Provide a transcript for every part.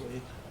Wait.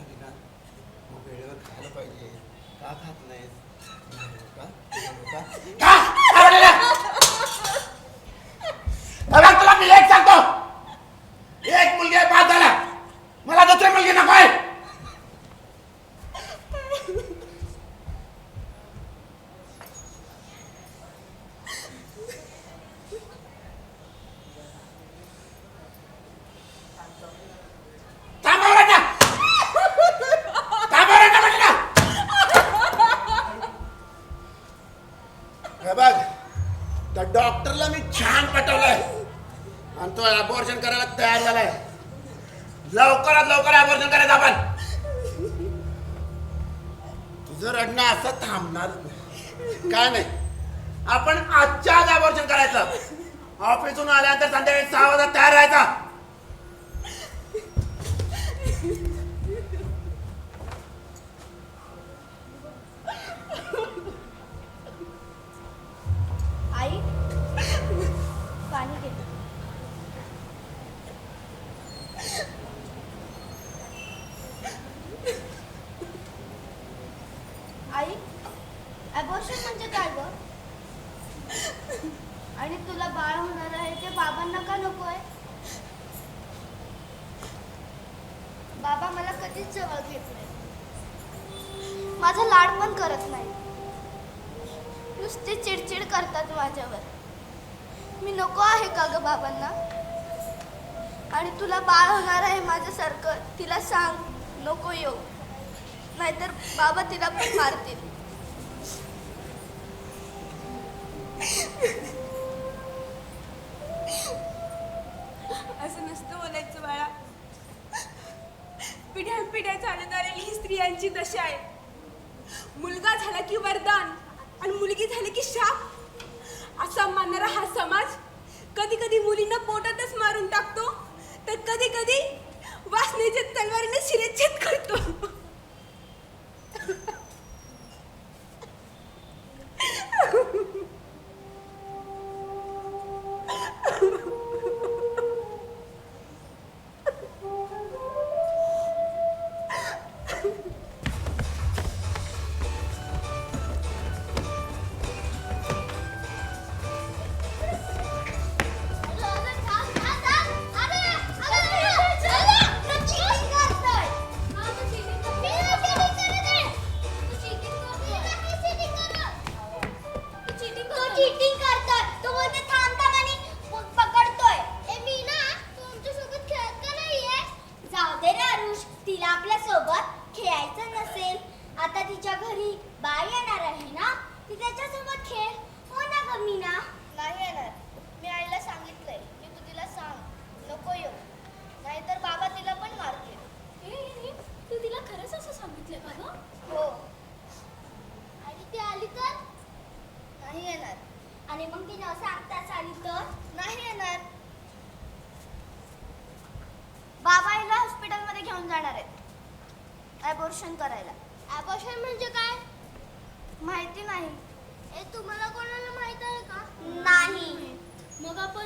खाली ना मग वेळेवर खायला पाहिजे. का खात नाहीत हो का? हो काय नाही. आपण आजच्या आज आवर्जन करायचं. ऑफिसून आल्यानंतर संध्याकाळी सहा वाजता तयार राहायचा. आणि तुला बाळ होणार आहे ते बाबांना का नको आहे? बाबा मला कधीच जवळ घेत नाही. माझा लाड पण करत नाही. नुसते चिडचिड करतात माझ्यावर. मी नको आहे का ग बाबांना? आणि तुला बाळ होणार आहे माझ्यासारखं तिला सांग नको येऊ. नाहीतर बाबा तिला पण मारतील.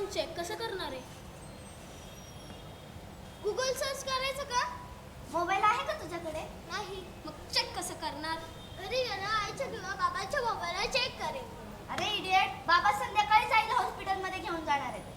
आपण चेक कसं करणार आहे? गुगल सर्च करायचं का? मोबाईल आहे का तुझ्याकडे? नाही. मग चेक कसं करणार? अरे गेलं आईच्या किंवा बाबाच्या मोबाईलला चेक करेन. अरे इडियट बाबा संध्याकाळी जाईल हॉस्पिटलमध्ये घेऊन जाणार आहेत.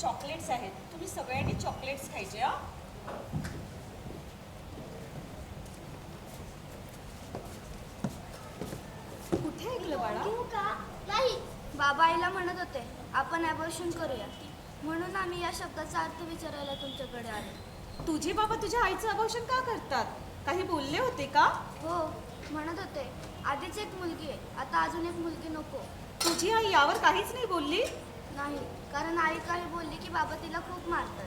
चॉकलेट्स आहेत. तुम्ही सगळ्यांनी चॉकलेट्स खायचे हा? कुठे ऐकलं बाळा? नाही. बाबा आईला म्हणत होते आपण ॲबॉर्शन करूया. म्हणून आम्ही या शब्दाचा अर्थ विचारायला तुमच्याकडे आलो. तुझे बाबा तुझ्या आईचं अबॉर्शन का करतात? काही बोलले होते का? हो म्हणत होते आधीच एक मुलगी आहे. आता अजून एक मुलगी नको. तुझी आई यावर काहीच नाही बोलली? नाही. कारण आई काही बोलली की बाबा तिला खूप मारतात.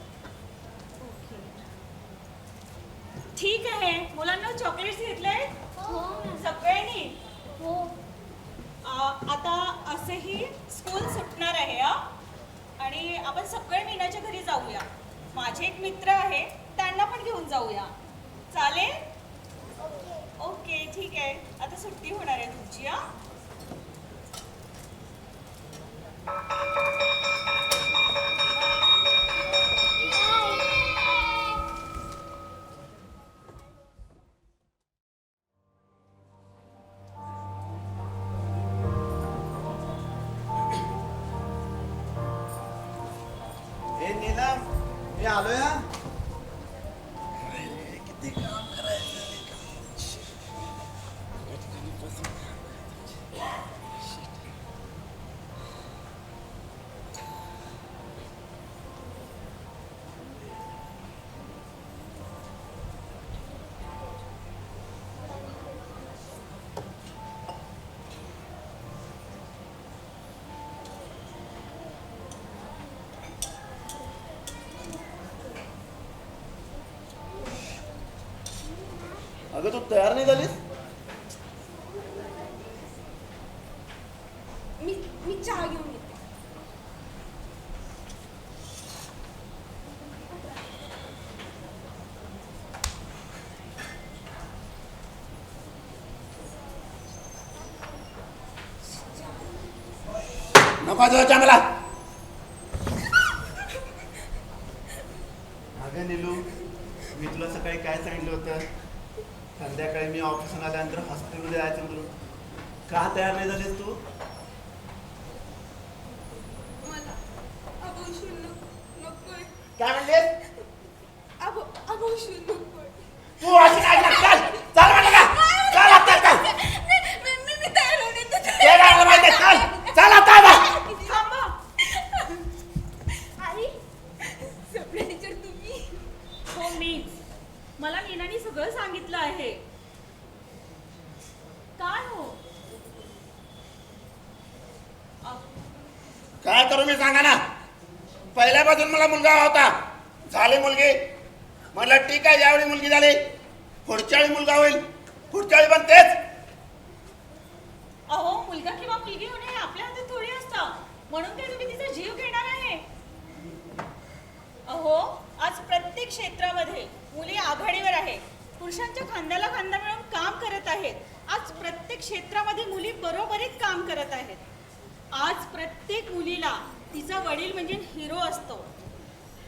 ठीक आहे. मुलांना चॉकलेट्स घेतले हो. सगळ्यांनी? हो. आता असेही स्कूल सुटणार आहे हा? आणि आपण सगळे मीनाच्या घरी जाऊया. माझे एक मित्र आहे त्यांना पण घेऊन जाऊया. चालेल? ओके ठीक आहे. आता सुट्टी होणार आहे तुमची हा? अगं तू तयार नाही झालीस? मी मी चहा घेऊन येते. नको जायचं मला अगं निलू मी तुला सकाळी काय सांगितलं होतं? संध्याकाळी मी ऑफिसून आल्यानंतर हॉस्पिटलमध्ये जायचं म्हणून. का तयार नाही झालीस तू? काय म्हणलीस? नकोय. तू अशी काय करताल चल म्हणलं का चल आता चल मी- मी- मी- मी तयार होऊन येते. ते काय माहिती चल चल आता बा. थांबा आई सपना टीचर तुम्ही हो मीच मला मीनाने सगळं सांगितलं आहे काय हो अ, काय करू मी सांगा ना मुलगा होता. झाले मुलगी. म्हटलं ठीक आहे ज्यावेळी मुलगी झाली पुढच्या वेळी मुलगा होईल. पुढच्या वेळी पण तेच. अहो मुलगा किंवा मुलगी होणे आपल्या हातात थोडी असतं. म्हणून ते तुम्ही तिचा जीव घेणार आहे. अहो आज प्रत्येक क्षेत्रामध्ये मुली आघाडीवर आहे पुरुषांच्या खांद्याला खांदा मिळून काम करत आहेत. आज प्रत्येक क्षेत्रामध्ये मुली बरोबरीत काम करत आहेत. आज प्रत्येक मुलीला तिचा वडील म्हणजे हिरो असतो.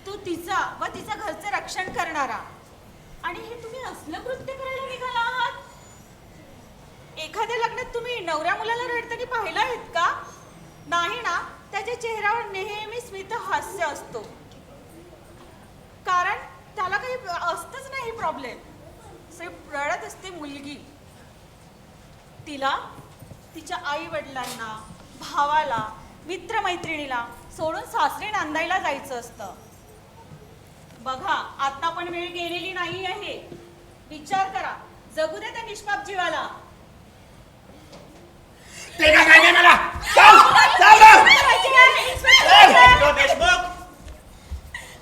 तू तिचा व तिच्या घरचं रक्षण करणारा. आणि हे तुम्ही असलं कृत्य करायला निघाला आहात? एखाद्या लग्नात तुम्ही नवऱ्या मुलाला रडताना पाहिलं आहेत का? नाही ना त्याच्या चेहऱ्यावर नेहमी स्मित हास्य असतो. कारण त्याला काही असतच नाही प्रॉब्लेम सिर्फ रडत असते मुलगी. तिला तिच्या आई वडिलांना भावाला मित्रमैत्रिणीला सोडून सासरी नांदायला जायचं असतं. बघा आता पण वेळ गेलेली नाही आहे. विचार करा. जगू दे त्या निष्पाप जीवाला. ते काय काय नाही मला चाल चाल ना. मिस्टर देशमुख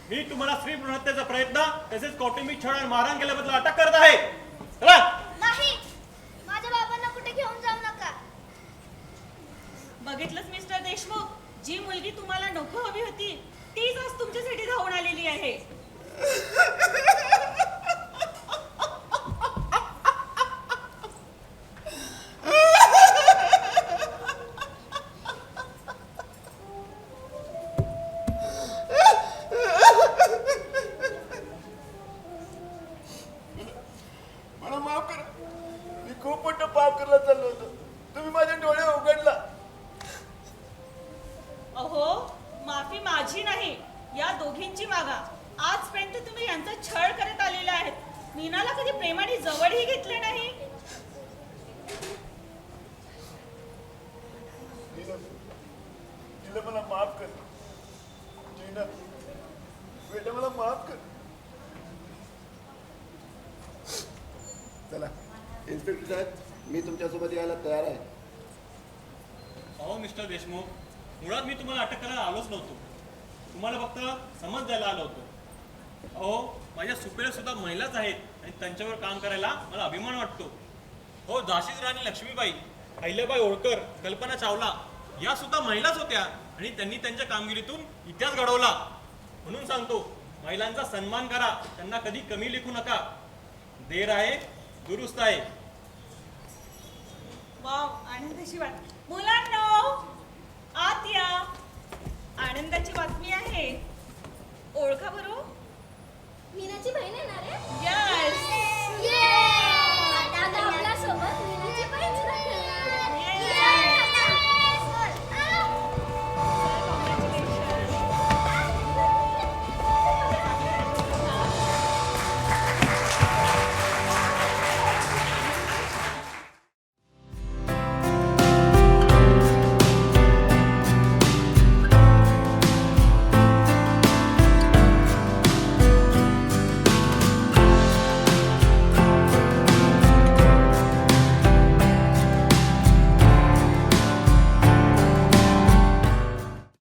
मी तुम्हाला स्त्री भ्रूणहत्येचा प्रयत्न तसेच कौटुंबिक छळ आणि मारहाण केल्याबद्दल अटक करत आहे. चला. नाही. माझ्या बाबांना कुठे घेऊन जाऊ नका. बघितलंच मिस्टर देशमुख? जी मुलगी तुम्हाला नको हवी होती तीच आज तुमच्यासाठी धावून आलेली आहे. मला माफ करा. मी खूप मोठं पाप करायला चाललो होतो. तुम्ही माझे डोळे उघडला. अहो माफी माझी नाही. या दोघींची मागा आजपर्यंत तुम्ही यांचा छळ करत आलेला नीनाला कधी प्रेमाने जवळही घेतले नाही? तिला मला माफ कर. नीना बेटा मला माफ कर. चला इन्स्पेक्टर साहेब मी तुमच्यासोबत यायला तयार आहे. अहो मिस्टर देशमुख मुळात मी तुम्हाला अटक करायला आलोच नव्हतो. तुम्हाला फक्त समज द्यायला आलो होतो. अहो माझ्या सुपेऱ्या सुद्धा महिलाच आहेत. आणि त्यांच्यावर काम करायला मला अभिमान वाटतो. हो झाशीच राणी लक्ष्मीबाई अहिल्याबाई होळकर कल्पना चावला या सुद्धा महिलाच होत्या आणि त्यांनी त्यांच्या कामगिरीतून इतिहास घडवला. म्हणून सांगतो महिलांचा सन्मान करा त्यांना कधी कमी लिखू नका. देर आहे दुरुस्त आहे. वाव आनंदाची बातमी. मुलांनो आत या. आनंदाची बातमी आहे. ओळखा बरोबर मीनाची बहीण येणार आहे यस